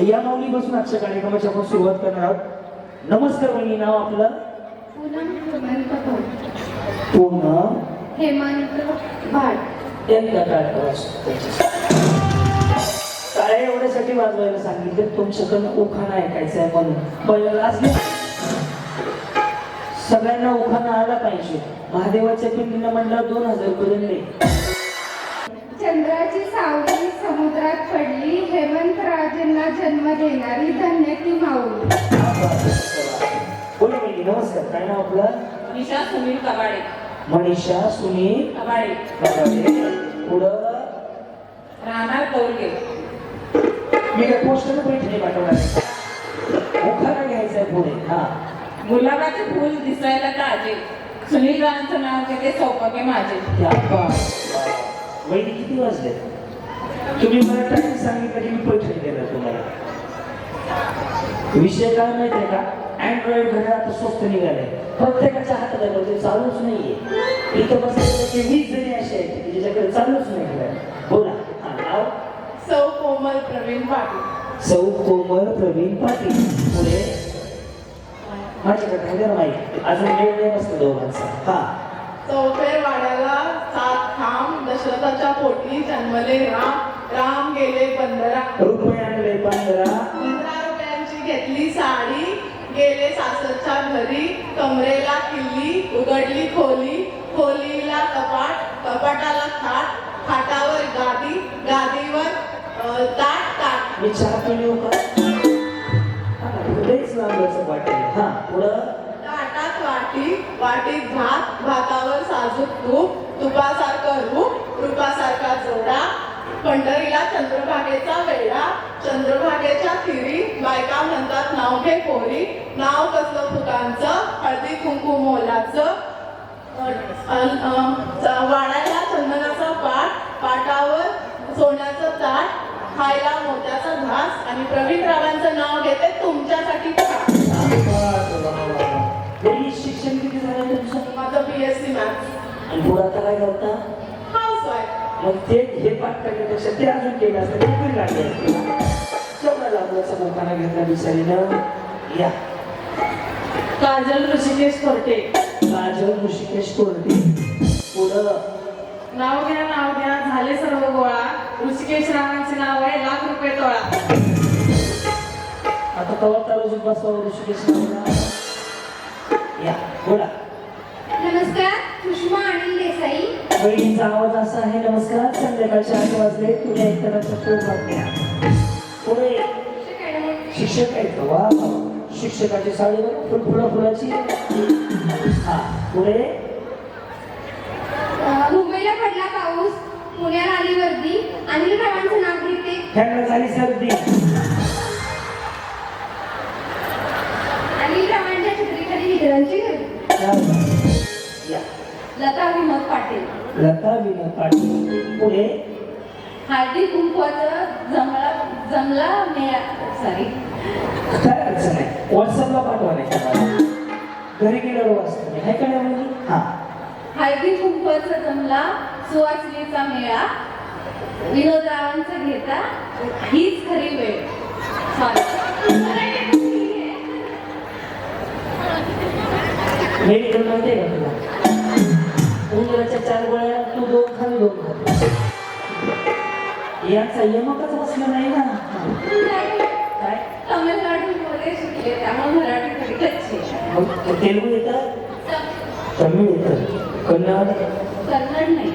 या माऊलीपासून आजच्या कार्यक्रमाची आपण सुरुवात करणार आहोत. नमस्कार वहिनी नाव आपलं? पूनम हेमंत भट. एकदा एवढ्यासाठी वाजवायला सांगितलं तुमच्याकडनं उखाणा ऐकायचा आहे म्हणून. पहिला असले सगळ्यांना उखाणा आला पाहिजे. महादेवाच्या पिंडीनं म्हणलं दोन हजार रुपये राजेंना जन्म देणारी धन्य ती माऊली नमस्कार. काय नाव आपलं? निशा सुनील कबाडे. मनीषा सुनील कबाडे. कबाडे. पुढं? राहणार मी काय पोस्टर पैठणी पाठवणार. घ्यायचा आहे पुढे. हा. गुलाबाचे फूल दिसायला ताजे. सुनील रावांचं नाव घेते सौभाग्य माझे. त्या बाप. वहिनी किती वाजले तुम्ही मला टाइम सांगितलं की मी पैठणी देणार तुम्हाला. विषय काय माहिती आहे का? अँड्रॉइड घड्याळ आता स्वस्त निघाले प्रत्येकाच्या हातात आहे ते चालूच नाहीये. इथं बसलेले की वीस जणी असे आहेत ज्याच्याकडे चालूच नाही घड्याळ बोला. हा, नाव? सौ कोमल प्रवीण पाटील. सौ कोमल प्रवीण पाटील. पुढे? माझ्याकडे ना माईक अजून वेळ नाही बसतो दोघांचा. हा. चौफेर वाड्याला सात खांब दशरथाच्या पोटी जन्मले राम. राम गेले पंधरा. रुपये आणले पंधरा. पंधरा रुपयांची घेतली साडी गेले सासरच्या घरी कमरेला किल्ली उघडली खोली खोलीला कपाट कपाटाला खाट खाटावर गादी गादीवर ताट ताट. मी चहा पिली का लयच लांबचं वाटेल. हा पुढं? ताटात वाटी वाटीत भात भातावर साजूक तूप तुपासारखं रूप रूपासारखा जोडा पंढरीला चंद्रभागेचा वेळा चंद्रभागेच्या तिरी बायका म्हणतात नाव घे पोरी. नाव कसलं फुकांचं? हळदी कुंकू मोलाचं. वाढायला चंदनाचा पाट पाटावर सोन्याचं ताट खायला मोत्याचा घास आणि प्रवीण रावांचं नाव घेते तुमच्यासाठी शिक्षण किती झालं तुमचं? माझं बी एस सी मॅथ्स आणि पुढं आता काय करता? मग ते हे पाठ करण्यापेक्षा ते अजून केलं असतं ते पण लागले असते. तेवढा लाभल्याचा मोकाना घेतला बिचारीनं या. काजल ऋषिकेश कोरटे. काजल ऋषिकेश कोरटे. पुढं. नाव घ्या नाव घ्या. झाले सर्व गोळा. ऋषिकेश रावांचे नाव आहे लाख रुपये तोळा. आता कवा तालुक्यात बसवा ऋषिकेश. या. बोला नमस्कार सुषमा अनिल बहिणीचा आवाज असा आहे नमस्कार. संध्याकाळचे आठ वाजले. तुला एक तराचा शोध बातम्या पुढे शिक्षक आहेत? वा. शिक्षकाची साडी बघा. फुल फुला फुलाची. हा पुढे. मुंबईला पडला पाऊस. पुण्याला आली वर्दी अनिल रावांचं नाव घेते. ह्यांना झाली सर्दी. अनिल रावांच्या छत्रीखाली मित्रांची गर्दी. लता विनोद पाटील. लता विनोद पाटील. पुढे? हळदी कुंकवाचं जमला जमला मेळा सॉरी काय अडचण आहे? व्हॉट्सअपला पाठवा नाही घरी गेल्यावर वाचतो मी हाय का नाही मुली? हा. हळदी कुंकवाचा जमला सुवासिनीचा मेळा. विनोदरावांचं घेता हीच खरी वेळ. सॉरी माहिती आहे का तुला? उंदराच्या चार गोळ्या तू दोन खाली दोन खाली यांचा यमकच बसला नाही ना. काय? शिकले त्यामुळे मराठी तेलगू येतं? तमिळ येतं. कन्नड? कन्नड नाही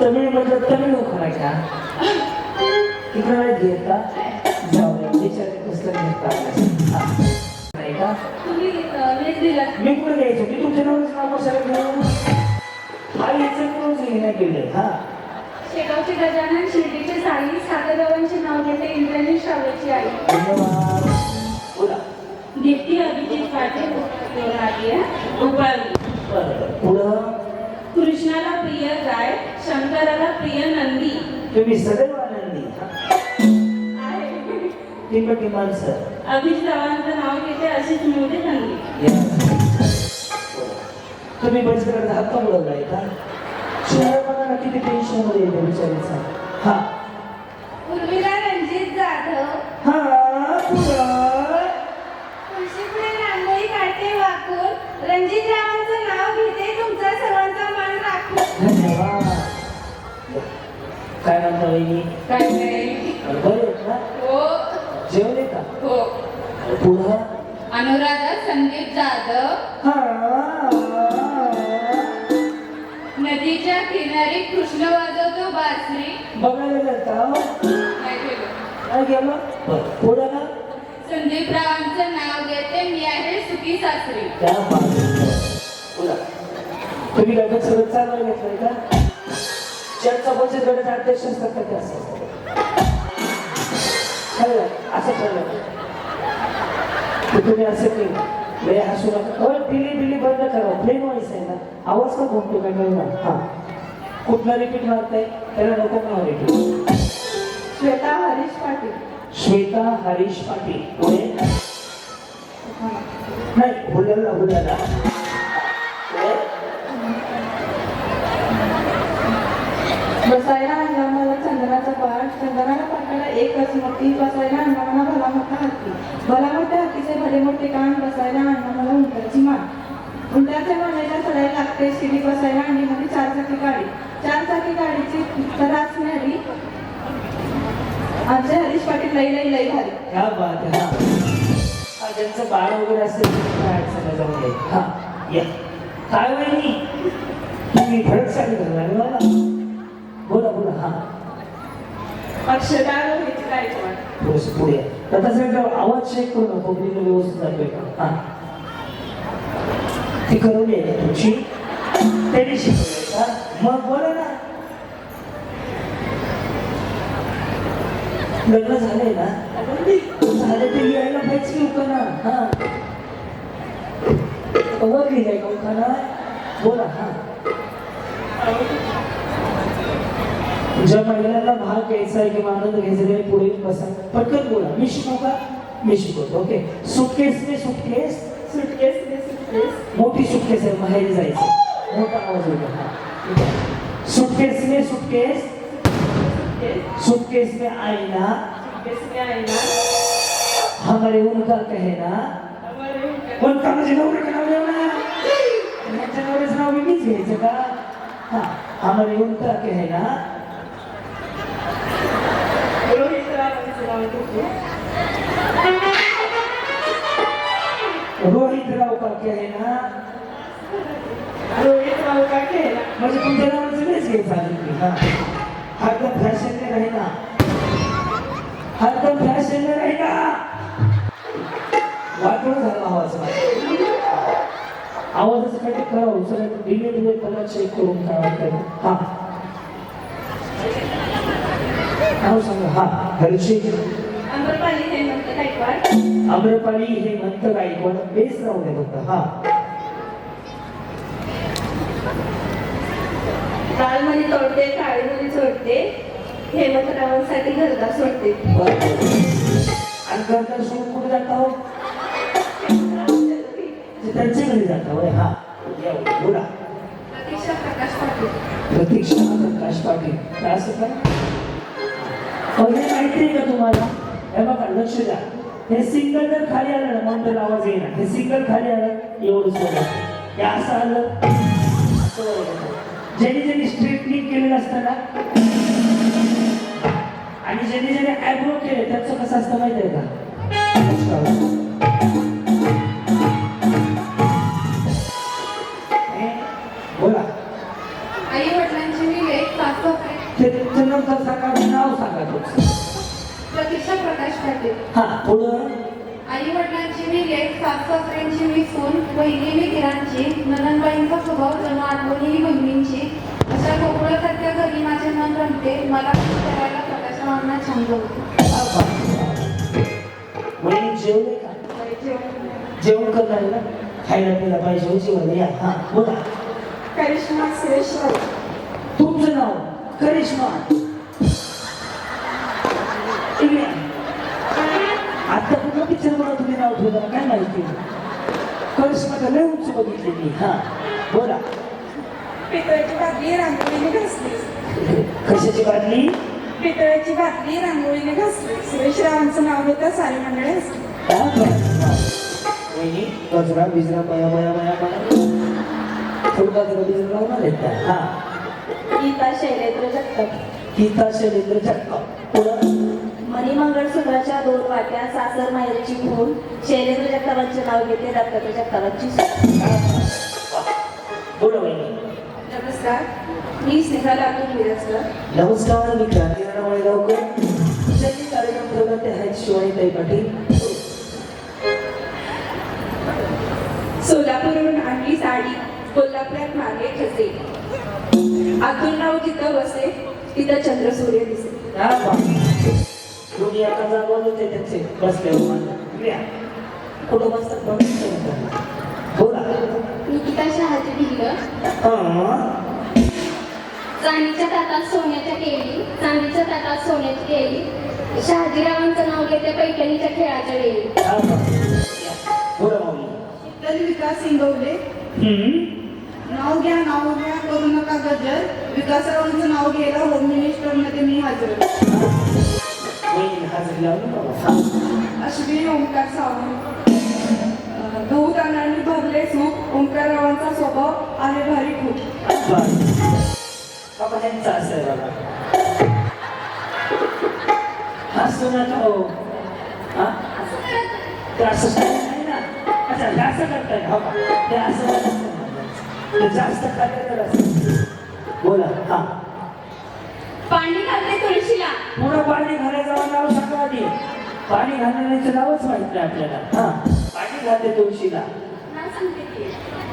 तमिळ. म्हणजे तमिळ का तिकडे घेता? कसलं घेता का? वीज दिला मी कुठे घ्यायचं? मी तुमच्या नावाचं नाव हा लिहिण्या केले हा. शेगावचे गजानन शिर्डीचे साई सागररावांचे नाव घेते इंद्राणी श्राव्याची आई. धन्यवाद. बोला. दीप्ती अभिजित पाटील उपळी बरं पुढं? कृष्णाला प्रिय गाय शंकराला प्रिय नंदी. तुम्ही सदैव आनंदी हा. माणसं. अभिजित रावांचं नाव घेते अशीच मोठी नंदी. तुम्ही बसकडे हक्का उडवलाय का? शहरांना किती टेन्शन येते बिचारीचा. हा. उर्मिला रणजित जाधव. हा तुला तुळशीपुढे रांगोळी काढते मान राखून. धन्यवाद. काय म्हणता वहिनी? काय नाही. का? हो. हो. पुन्हा अनुराधा संदीप जाधव. हा. नदीच्या किनारी कृष्ण वाजवतो बासरी बघायला जाता नाही गेलो. काय गेलं पुढं ना संदीप रावांचं नाव घेते मी आहे सुखी सासरी. त्या बोला तुम्ही लगेच सगळं चालू घेतलंय का? ज्यांचा बचत गटाचे अध्यक्ष असतात का ते असं ठरलं. असं ठरलं. तुम्ही असं केलं. लय हसू नका बिली बिली बंद करा. प्लेन व्हायचं आहे ना. आवाज का घुमतो काय कळणार हा. कुठला रिपीट मारताय? त्याला नको नाव रिपीट श्वेता हरीश पाटील. श्वेता हरीश पाटील. पुढे नाही हुल्याला पुढे बसायला आणला बाळ चंदनाचा पाठ चंदनाला पाठाला एकच मोठी बसायला आणला मला भला मोठा हत्ती भला मोठ्या हत्तीचे भले मोठे कान बसायला अण्णाला मला उंटाची मान उंटाच्या मानेला चढायला लागते शिडी बसायला आणि म्हणजे चार चाकी गाडी. चार चाकी गाडीची त्रास मिळाली आमचे हरीश पाटील लई लई लई झाली काय बात आहे हा. ज्यांचं बाळ वगैरे असेल काय अडचण नाही, जाऊन हा या. काय वहिनी? तुम्ही फरक सांगितलं बोला बोला हा. गायकवाड थोडंसं पुढे. या. आता आवाज चेक करू नका पब्लिक व्यवस्थित जातोय का हा. ती करवली आहे का तुमची. त्यांनी शिकवली का मग बोला ना. लग्न झालंय ना? झालं ते लिहायला पाहिजे उखाणा हा. वर लिहिलंय का उखाणा बोला हा. ज्या महिलांना भाग घ्यायचा आहे किंवा आनंद घ्यायचा आहे त्याने पुढे बसा. पटकन बोला. मी शिकू का मी शिकवतो. ओके सुटकेस ने सुटकेस सुटकेस ने सुटकेस मोठी सुटकेस आहे. माहेरी जायचं. मोठा आवाज होतो सुटकेस में सुटकेस सुटकेस में आईना सुटकेस में आईना हमारे उनका कहना. हमारे पण का म्हणजे नवऱ्याचं नाव लिहू ना त्यांच्या नवऱ्याचं नाव मी मीच घ्यायचं का? हा. हमारे उनका कहना रोहित रावांचं नाव घेतलं रोहित राव का कहना रोहित राव का केला म्हणजे तुमच्या नावाचं घ्यायचं आधी मी हा. हरदम फॅशन में रहना हरदम फॅशन में रहना वाटवं झालं आवाज. आवाजाचं काही करावं सगळं डिलीट करा करून काय वाटतं हा. नाव सांगा हा हर्षी अमरपाली हेमंत गायकवाड आम्रपाली हे म्हणत गायकवाड बेस राहू दे फक्त हा. लालमणी तोडते काळीमणी चोडते हेमंतरावांसाठी घरदार सोडते. आणि गरजा सोडून कुठे जाता हो? त्यांच्या घरी जाता होय हा. बोला. प्रतीक्षा प्रकाश पाटील. प्रतीक्षा प्रकाश पाटील. काय असं का पहिले माहिती का तुम्हाला? हे बघा लक्ष द्या. हे सिंगल जर खाली आलं ना म्हणून आवाज येणार हे सिंगल खाली आलं एवढं सोडलं हे असं आलं ज्यांनी ज्यांनी स्ट्रेटनिंग केलेलं असतं ना आणि ज्यांनी ज्यांनी आयब्रो केले त्याचं कसं असतं माहिती आहे का? प्रतीक्षा प्रकाश पाटील. हा पुढं? आई वडिलांची मी लेख सासऱ्यांची मी सून बहिणी मी नंदनबाईंचा स्वभाव जणू आठवणी ही बहिणींची. अशा घरी माझे मन रमते. मला करायला प्रकाशमांना छंद होतो. वहिनी जेवले का? जेवण करणार ना? खायला प्यायला पाहिजे जेवण या हा बोला. करिश्मा सुरेश राऊत. तुमचं नाव? करिश्मा. आता कुठला पिक्चर मला तुम्ही नाव ठेवलं काय माहिती? करिश्मा लय उंच बघितली मी. हा बोला. पितळेची बादली रांगोळीने घासली. कशाची बाटली पितळेची बादली रांगोळीने घासली. सुरेश रावांचं नाव घेता सारी मंडळी? वहिनी गजरा बिजरा बया बया बया बया थोडा जरा बिजरा लावणार आहेत का? हा. गीता शैलेंद्र जगताप. गीता शैलेंद्र जगताप. पुढं. मणी मंगळसूत्राच्या दोन वाट्या सासर माहेरची फूल शैलेंद्र जगतापांचे नाव घेते जगतापांची. बोला वहिनी. नमस्कार मी स्नेहा लातूर मिरजकर. नमस्कार मी कार्यक्रम प्रगती आहेत शिवानीताई पाटील. सोलापूरहून आणली साडी कोल्हापुरात मागे ठसे. अतुलराव जिथं बसे तिथं चंद्र सूर्य दिसे कोणी एका जागेवर होते त्यांचे बसले. कुठं बसतात. बोला निकिता शहाजी भिल्ल हा. चांदीच्या ताटात सोन्याच्या केळी चांदीच्या ताटात सोन्याची केळी शहाजीरावांचं नाव घेते पैठणीच्या खेळाच्या वेळी. बोला माऊली शीतल विकास इंगवले हम्म. नाव घ्या नाव घ्या करू नका गजर विकासरावांचं नाव घ्यायला होम मिनिस्टरमध्ये मी हजर वहिनी हाजरी लावली बाबा. हा. अश्विनी ओंकार सावंत अं, गहू तांदळांनी भरले सूप ओंकाररावांचा स्वभाव आहे भारी खूप बरं. बाबा ह्यांचा असं आहे बाबा हसू नका हो हा? ते असं सांगत नाही ना अच्छा हे असं करताय हो का ते असं नसतं म्हणायचं. ते जास्त खाल्लं तर असं बोला हा पाणी घालते तुळशीला. पुढं पाणी घालायचं नाव सांगा आधी पाणी घालण्याचं नावच माहीत नाही आपल्याला. हा पाणी घालते तुळशीला. नाव सांगते की.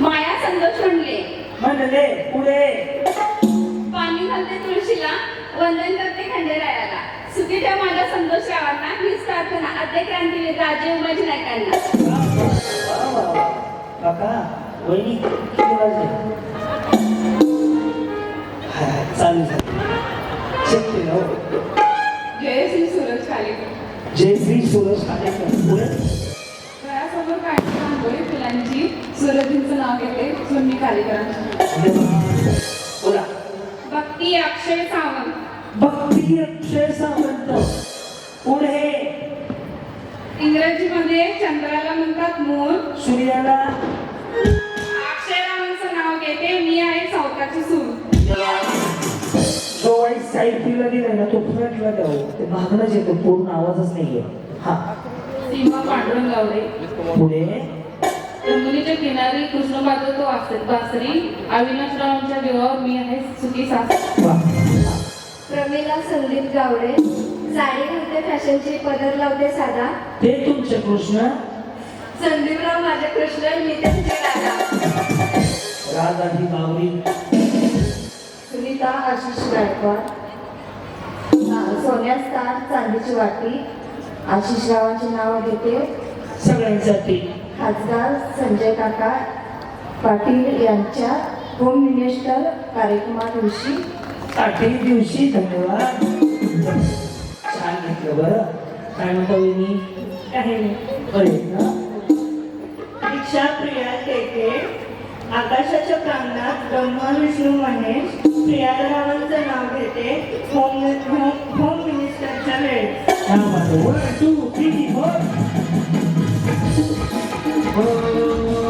माया संतोष म्हणले. म्हणले पुढे. पाणी घालते तुळशीला वंदन करते खंडेरायाला. सुखी ठेव माझ्या संतोष रावांना हीच प्रार्थना आद्य क्रांतीवीर राजे उमाजी नायकांना. काका वहिनी किती वाजले? हाय, हाय, चालू झालं. हो. जय श्री सूरज खालेकर जय श्री सुरेश खालेकर पुढे घरासमोर काढली रांगोळी फुलांची सूरजींचं नाव घेते सुन्नी खालेकरांची बोला. भक्ती अक्षय सावंत. भक्ती अक्षय सावंत. पुढे इंग्रजीमध्ये चंद्राला म्हणतात मूल सूर्याला? अक्षयरावांचं नाव घेते मी आहे सावताची सून तिला दिलाय ना तो फ्रंटला द्यावं ते भागणंच येतो पूर्ण आवाजच नाहीये. हा. सीमा पांडुरंग गावडे पुढे? जमुनीच्या किनारी कृष्ण बासरी देवावर मी आहे सुखी सास. वा. प्रमिला संदीप गावडे. साडी घालते फॅशनची पदर लावते साधा. ते तुमचे कृष्ण? संदीपराव माझे कृष्ण मी त्यांचे राजा राजा ही बावरी. सुनीता आशिष गायकवाड. हा, सोन्या स्टार चांदीची वाटी. आशिष रावांचे नाव घेते. सगळ्यांसाठी. खासदार संजय काका पाटील यांच्या. होम मिनिस्टर कार्यक्रमा दिवशी. आठही दिवशी धन्यवाद. छान घेतलं बरं. काय म्हणता बरे ना? दीक्षा प्रिया टेके आकाशाच्या प्रांगणात Brahma Vishnu Mahesh. Navete, Home, Home, Home Minister Challenge. Now, one, two, three, four. Oh.